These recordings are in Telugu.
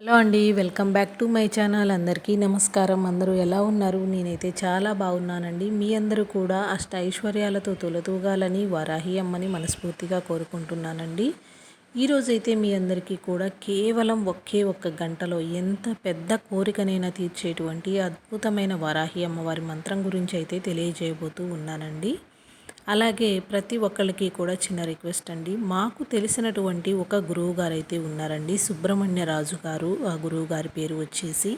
హలో అండి welcome back to my channel. అందరికీ నమస్కారం. అందరూ ఎలా ఉన్నారు? నేనైతే చాలా బాగున్నానండి. మీ అందరూ కూడా అష్ట ఐశ్వర్యాలతో తొలతూగాలని వరాహి అమ్మని మనస్ఫూర్తిగా కోరుకుంటున్నానండి. ఈరోజైతే మీ అందరికీ కూడా కేవలం ఒకే ఒక్క గంటలో ఎంత పెద్ద కోరికనైనా తీర్చేటువంటి అద్భుతమైన వరాహి అమ్మవారి మంత్రం గురించి అయితే తెలియజేయబోతూ ఉన్నానండి. అలాగే ప్రతి ఒక్కరికి కూడా చిన్న రిక్వెస్ట్ అండి. మాకు తెలిసినటువంటి ఒక గురువు గారు అయితే ఉన్నారండి సుబ్రహ్మణ్య రాజు గారు. ఆ గురువు గారి పేరు వచ్చేసి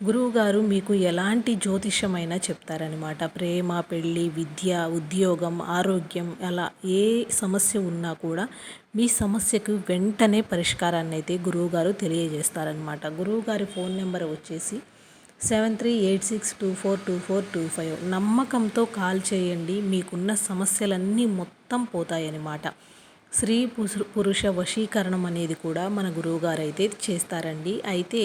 గురువు గారు మీకు ఎలాంటి జ్యోతిషమైనా చెప్తారనమాట ప్రేమ పెళ్ళి విద్య ఉద్యోగం ఆరోగ్యం అలా ఏ సమస్య ఉన్నా కూడా మీ సమస్యకు వెంటనే పరిష్కారాన్ని అయితే గురువుగారు తెలియజేస్తారనమాట గురువుగారి ఫోన్ నెంబర్ వచ్చేసి seven three eight six two four two four two five నమ్మకంతో కాల్ చేయండి. మీకున్న సమస్యలన్నీ మొత్తం పోతాయన్నమాట. స్త్రీ పురుష వశీకరణం అనేది కూడా మన గురువుగారు అయితే చేస్తారండి. అయితే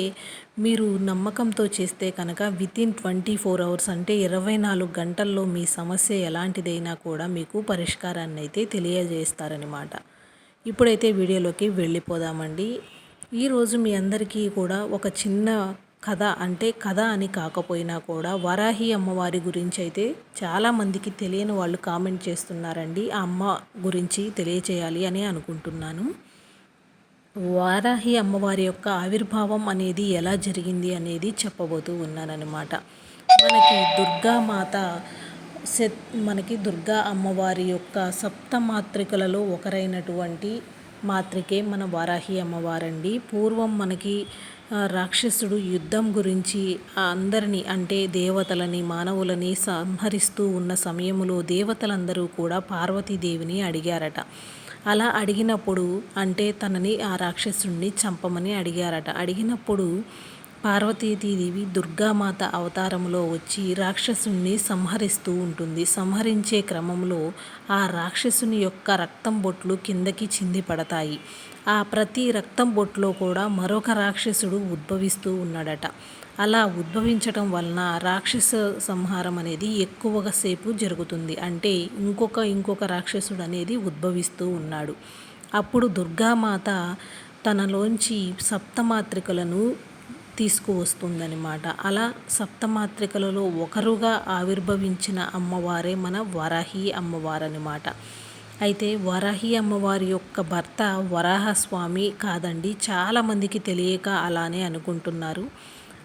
మీరు నమ్మకంతో చేస్తే కనుక వితిన్ ట్వంటీ ఫోర్ అవర్స్ అంటే ఇరవై నాలుగు గంటల్లో మీ సమస్య ఎలాంటిదైనా కూడా మీకు పరిష్కారాన్ని అయితే తెలియజేస్తారనమాట ఇప్పుడైతే వీడియోలోకి వెళ్ళిపోదామండి. ఈరోజు మీ అందరికీ కూడా ఒక చిన్న కథ అంటే కథ అని కాకపోయినా కూడా వరాహి అమ్మవారి గురించి అయితే చాలామందికి తెలియని వాళ్ళు కామెంట్ చేస్తున్నారండి. ఆ అమ్మ గురించి తెలియచేయాలి అని అనుకుంటున్నాను. వారాహి అమ్మవారి యొక్క ఆవిర్భావం అనేది ఎలా జరిగింది అనేది చెప్పబోతూ ఉన్నానన్నమాట. మనకి దుర్గామాత మనకి దుర్గా అమ్మవారి యొక్క సప్తమాత్రికలలో ఒకరైనటువంటి మాత్రికే మన వారాహి అమ్మవారండి. పూర్వం మనకి రాక్షసుడు యుద్ధం గురించి అందరినీ అంటే దేవతలని మానవులని సంహరిస్తూ ఉన్న సమయంలో దేవతలందరూ కూడా పార్వతీదేవిని అడిగారట. అలా అడిగినప్పుడు అంటే తనని ఆ రాక్షసుడిని చంపమని అడిగారట. అడిగినప్పుడు పార్వతీదేవి దుర్గామాత అవతారంలో వచ్చి రాక్షసుని సంహరిస్తూ ఉంటుంది. సంహరించే క్రమంలో ఆ రాక్షసుని యొక్క రక్తం బొట్లు కిందకి చింది పడతాయి. ఆ ప్రతి రక్తం బొట్లో కూడా మరొక రాక్షసుడు ఉద్భవిస్తూ ఉన్నాడట. అలా ఉద్భవించటం వలన రాక్షస సంహారం అనేది ఎక్కువగా సేపు జరుగుతుంది. అంటే ఇంకొక ఇంకొక రాక్షసుడు అనేది ఉద్భవిస్తూ ఉన్నాడు. అప్పుడు దుర్గామాత తనలోంచి సప్తమాత్రికలను తీసుకువస్తుందనమాట అలా సప్తమాత్రికలలో ఒకరుగా ఆవిర్భవించిన అమ్మవారే మన వరాహి అమ్మవారనమాట అయితే వరాహి అమ్మవారి యొక్క భర్త వరాహస్వామి కాదండి. చాలామందికి తెలియక అలానే అనుకుంటున్నారు.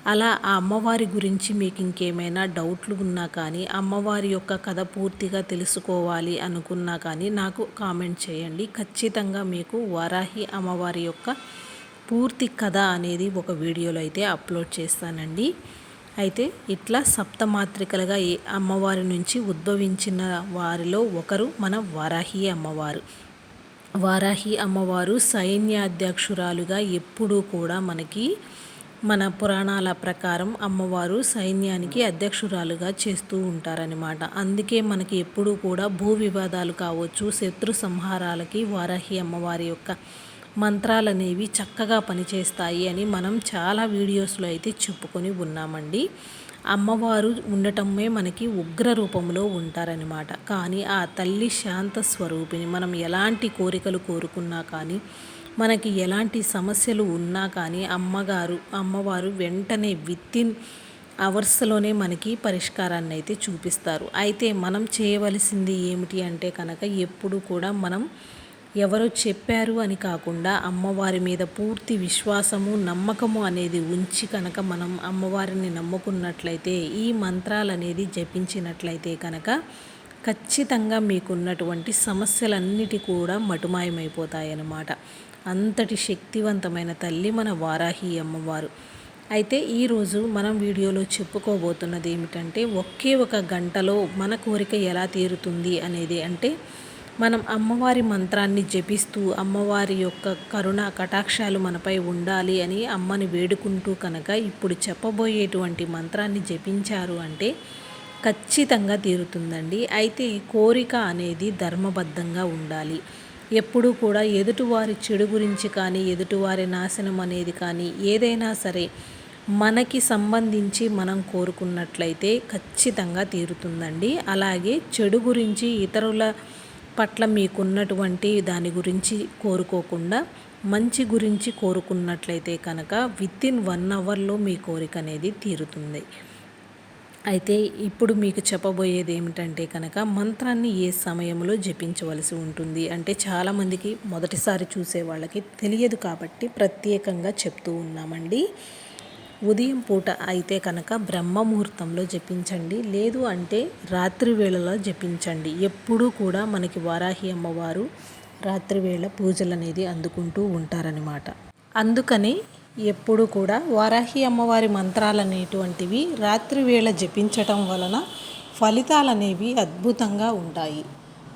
అలా ఆ అమ్మవారి గురించి మీకు ఇంకేమైనా డౌట్లు ఉన్నా కానీ అమ్మవారి యొక్క కథ పూర్తిగా తెలుసుకోవాలి అనుకున్నా కానీ నాకు కామెంట్ చేయండి. ఖచ్చితంగా మీకు వరాహి అమ్మవారి యొక్క పూర్తి కథ అనేది ఒక వీడియోలో అయితే అప్లోడ్ చేస్తానండి. అయితే ఇట్లా సప్తమాత్రికలుగా ఏ అమ్మవారి నుంచి ఉద్భవించిన వారిలో ఒకరు మన వారాహి అమ్మవారు. వారాహి అమ్మవారు సైన్యాధ్యక్షురాలుగా ఎప్పుడూ కూడా మనకి మన పురాణాల ప్రకారం అమ్మవారు సైన్యానికి అధ్యక్షురాలుగా చేస్తూ ఉంటారనమాట అందుకే మనకి ఎప్పుడూ కూడా భూ వివాదాలు కావచ్చు శత్రు సంహారాలకి వారాహి అమ్మవారి యొక్క మంత్రాలు అనేవి చక్కగా పనిచేస్తాయి అని మనం చాలా వీడియోస్లో అయితే చెప్పుకొని ఉన్నామండి. అమ్మవారు ఉండటమే మనకి ఉగ్ర రూపంలో ఉంటారనమాట కానీ ఆ తల్లి శాంత స్వరూపిణి మనం ఎలాంటి కోరికలు కోరుకున్నా కానీ మనకి ఎలాంటి సమస్యలు ఉన్నా కానీ అమ్మగారు అమ్మవారు వెంటనే విత్ఇన్ అవర్స్లోనే మనకి పరిష్కారాన్ని అయితే చూపిస్తారు. అయితే మనం చేయవలసింది ఏమిటి అంటే కనుక ఎప్పుడు కూడా మనం ఎవరో చెప్పారు అని కాకుండా అమ్మవారి మీద పూర్తి విశ్వాసము నమ్మకము అనేది ఉంచి కనుక మనం అమ్మవారిని నమ్ముకున్నట్లయితే ఈ మంత్రాలు అనేది జపించినట్లయితే కనుక ఖచ్చితంగా మీకున్నటువంటి సమస్యలన్నిటి కూడా మటుమాయమైపోతాయన్నమాట. అంతటి శక్తివంతమైన తల్లి మన వారాహి అమ్మవారు. అయితే ఈరోజు మనం వీడియోలో చెప్పుకోబోతున్నది ఏమిటంటే ఒకే ఒక గంటలో మన కోరిక ఎలా తీరుతుంది అనేది అంటే మనం అమ్మవారి మంత్రాన్ని జపిస్తూ అమ్మవారి యొక్క కరుణ కటాక్షాలు మనపై ఉండాలి అని అమ్మని వేడుకుంటూ కనుక ఇప్పుడు చెప్పబోయేటువంటి మంత్రాన్ని జపించారు అంటే ఖచ్చితంగా తీరుతుందండి. అయితే కోరిక అనేది ధర్మబద్ధంగా ఉండాలి. ఎప్పుడూ కూడా ఎదుటివారి చెడు గురించి కానీ ఎదుటివారి నాశనం అనేది కానీ ఏదైనా సరే మనకి సంబంధించి మనం కోరుకున్నట్లయితే ఖచ్చితంగా తీరుతుందండి. అలాగే చెడు గురించి ఇతరుల పట్ల మీకున్నటువంటి దాని గురించి కోరుకోకుండా మంచి గురించి కోరుకున్నట్లయితే కనుక విత్ ఇన్ వన్ అవర్లో మీ కోరిక అనేది తీరుతుంది. అయితే ఇప్పుడు మీకు చెప్పబోయేది ఏమిటంటే కనుక మంత్రాన్ని ఏ సమయంలో జపించవలసి ఉంటుంది? అంటే చాలామందికి మొదటిసారి చూసే వాళ్ళకి తెలియదు కాబట్టి ప్రత్యేకంగా చెప్తూ ఉన్నామండి. ఉదయం పూట అయితే కనుక బ్రహ్మ ముహూర్తంలో జపించండి. లేదు అంటే రాత్రి వేళలో జపించండి. ఎప్పుడూ కూడా మనకి వారాహి అమ్మవారు రాత్రి వేళ పూజలు అనేది అందుకుంటూ ఉంటారనమాట అందుకని ఎప్పుడు కూడా వారాహి అమ్మవారి మంత్రాలు అనేటువంటివి రాత్రి వేళ జపించటం వలన ఫలితాలు అనేవి అద్భుతంగా ఉంటాయి.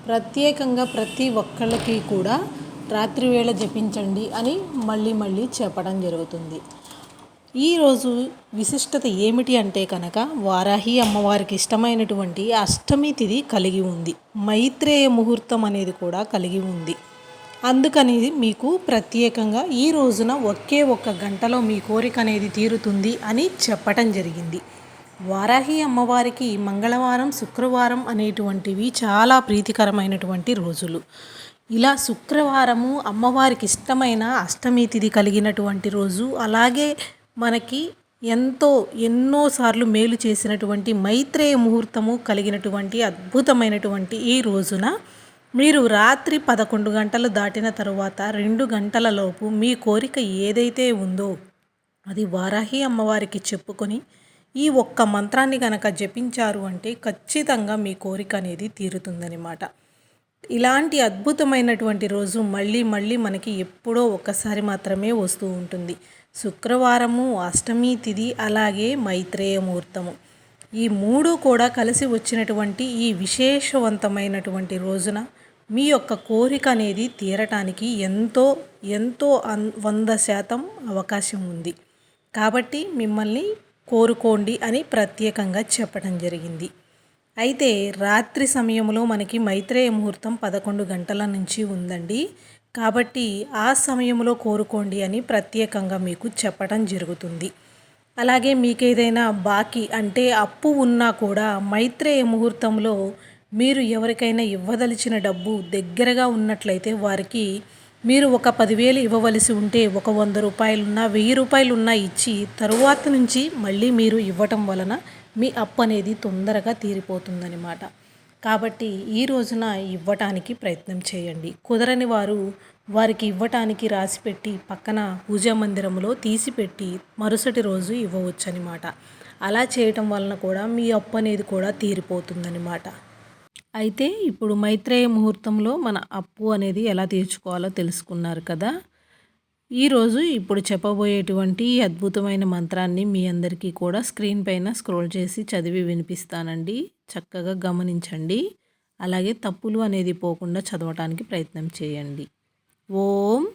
ప్రత్యేకంగా ప్రతి ఒక్కళ్ళకి కూడా రాత్రి వేళ జపించండి అని మళ్ళీ మళ్ళీ చెప్పడం జరుగుతుంది. ఈరోజు విశిష్టత ఏమిటి అంటే కనుక వారాహి అమ్మవారికి ఇష్టమైనటువంటి అష్టమి తిథి కలిగి ఉంది. మైత్రేయ ముహూర్తం అనేది కూడా కలిగి ఉంది. అందుకని మీకు ప్రత్యేకంగా ఈ రోజున ఒకే ఒక్క గంటలో మీ కోరిక అనేది తీరుతుంది అని చెప్పటం జరిగింది. వారాహి అమ్మవారికి మంగళవారం శుక్రవారం అనేటువంటివి చాలా ప్రీతికరమైనటువంటి రోజులు. ఇలా శుక్రవారము అమ్మవారికి ఇష్టమైన అష్టమి తిథి కలిగినటువంటి రోజు అలాగే మనకి ఎంతో ఎన్నోసార్లు మేలు చేసినటువంటి మైత్రేయ ముహూర్తము కలిగినటువంటి అద్భుతమైనటువంటి ఈ రోజున మీరు రాత్రి పదకొండు గంటలు దాటిన తరువాత రెండు గంటలలోపు మీ కోరిక ఏదైతే ఉందో అది వారాహి అమ్మవారికి చెప్పుకొని ఈ ఒక్క మంత్రాన్ని కనుక జపించారు అంటే ఖచ్చితంగా మీ కోరిక అనేది తీరుతుందనమాట ఇలాంటి అద్భుతమైనటువంటి రోజు మళ్ళీ మళ్ళీ మనకి ఎప్పుడో ఒక్కసారి మాత్రమే వస్తూ ఉంటుంది. శుక్రవారము అష్టమి తిథి అలాగే మైత్రేయ ముహూర్తము ఈ మూడు కూడా కలిసి వచ్చినటువంటి ఈ విశేషవంతమైనటువంటి రోజున మీ యొక్క కోరిక అనేది తీరటానికి ఎంతో ఎంతో అన్ వంద శాతం అవకాశం ఉంది. కాబట్టి మిమ్మల్ని కోరుకోండి అని ప్రత్యేకంగా చెప్పడం జరిగింది. అయితే రాత్రి సమయంలో మనకి మైత్రేయ ముహూర్తం పదకొండు గంటల నుంచి ఉందండి. కాబట్టి ఆ సమయంలో కోరుకోండి అని ప్రత్యేకంగా మీకు చెప్పడం జరుగుతుంది. అలాగే మీకు ఏదైనా బాకీ అంటే అప్పు ఉన్నా కూడా మైత్రేయ ముహూర్తంలో మీరు ఎవరికైనా ఇవ్వదలిచిన డబ్బు దగ్గరగా ఉన్నట్లయితే వారికి మీరు ఒక పదివేలు ఇవ్వవలసి ఉంటే ఒక వంద రూపాయలున్నా వెయ్యి రూపాయలున్నా ఇచ్చి తరువాత నుంచి మళ్ళీ మీరు ఇవ్వటం వలన మీ అప్పు అనేది తొందరగా తీరిపోతుందనమాట కాబట్టి ఈ రోజున ఇవ్వటానికి ప్రయత్నం చేయండి. కుదరని వారు వారికి ఇవ్వటానికి రాసిపెట్టి పక్కన పూజా మందిరంలో తీసిపెట్టి మరుసటి రోజు ఇవ్వవచ్చనమాట అలా చేయటం వలన కూడా మీ అప్పు అనేది కూడా తీరిపోతుందనమాట అయితే ఇప్పుడు మైత్రేయ ముహూర్తంలో మన అప్పు అనేది ఎలా తీర్చుకోవాలో తెలుసుకున్నారు కదా. ఈరోజు ఇప్పుడు చెప్పబోయేటువంటి అద్భుతమైన మంత్రాన్ని మీ అందరికీ కూడా స్క్రీన్ పైన స్క్రోల్ చేసి చదివి వినిపిస్తానండి. చక్కగా గమనించండి. అలాగే తప్పులు అనేది పోకుండా చదవటానికి ప్రయత్నం చేయండి. ఓం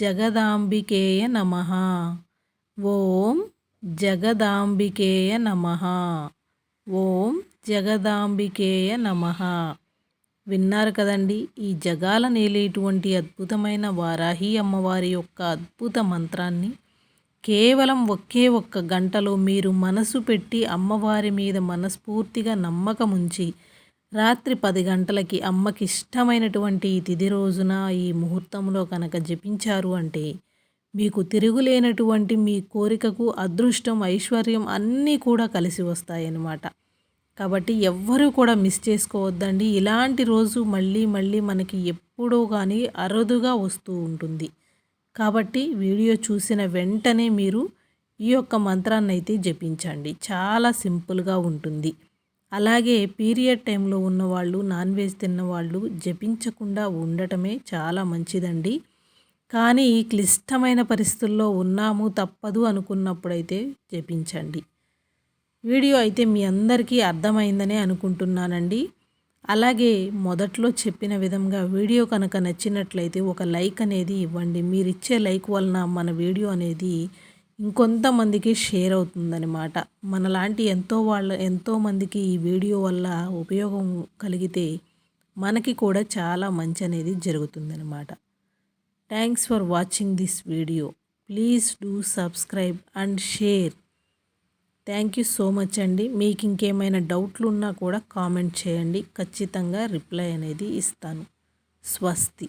జగదాంబికేయ నమ. ఓం జగదాంబికేయ నమ. ఓం జగదాంబికేయ నమ. విన్నారు కదండి. ఈ జగాల నేలేటువంటి అద్భుతమైన వారాహి అమ్మవారి యొక్క అద్భుత మంత్రాన్ని. కేవలం ఒకే ఒక్క గంటలో మీరు మనసు పెట్టి అమ్మవారి మీద మనస్ఫూర్తిగా నమ్మకం ఉంచి రాత్రి పది గంటలకి అమ్మకి ఇష్టమైనటువంటి ఈ తిది రోజున ఈ ముహూర్తంలో కనుక జపించారు అంటే మీకు తిరుగులేనటువంటి మీ కోరికకు అదృష్టం ఐశ్వర్యం అన్నీ కూడా కలిసి వస్తాయన్నమాట. కాబట్టి ఎవ్వరూ కూడా మిస్ చేసుకోవద్దండి. ఇలాంటి రోజు మళ్ళీ మళ్ళీ మనకి ఎప్పుడో కానీ అరుదుగా వస్తూ ఉంటుంది. కాబట్టి వీడియో చూసిన వెంటనే మీరు ఈ యొక్క మంత్రాన్ని అయితే జపించండి. చాలా సింపుల్గా ఉంటుంది. అలాగే పీరియడ్ టైంలో ఉన్నవాళ్ళు నాన్ వెజ్ తిన్నవాళ్ళు జపించకుండా ఉండటమే చాలా మంచిదండి. కానీ క్లిష్టమైన పరిస్థితుల్లో ఉన్నాము తప్పదు అనుకున్నప్పుడైతే జపించండి. వీడియో అయితే మీ అందరికీ అర్థమైందనే అనుకుంటున్నానండి. అలాగే మొదట్లో చెప్పిన విధంగా వీడియో కనుక నచ్చినట్లయితే ఒక లైక్ అనేది ఇవ్వండి. మీరు ఇచ్చే లైక్ వలన మన వీడియో అనేది ఇంకొంతమందికి షేర్ అవుతుందన్నమాట. మనలాంటి ఎంతో వాళ్ళ ఎంతోమందికి ఈ వీడియో వల్ల ఉపయోగం కలిగితే మనకి కూడా చాలా మంచి అనేది జరుగుతుందన్నమాట. Thanks for watching this video please do subscribe and share thank you so much అండి. మీకు ఇంకేమైనా డౌట్లు ఉన్నా కూడా కామెంట్ చేయండి. ఖచ్చితంగా రిప్లై అనేది ఇస్తాను. స్వస్తి.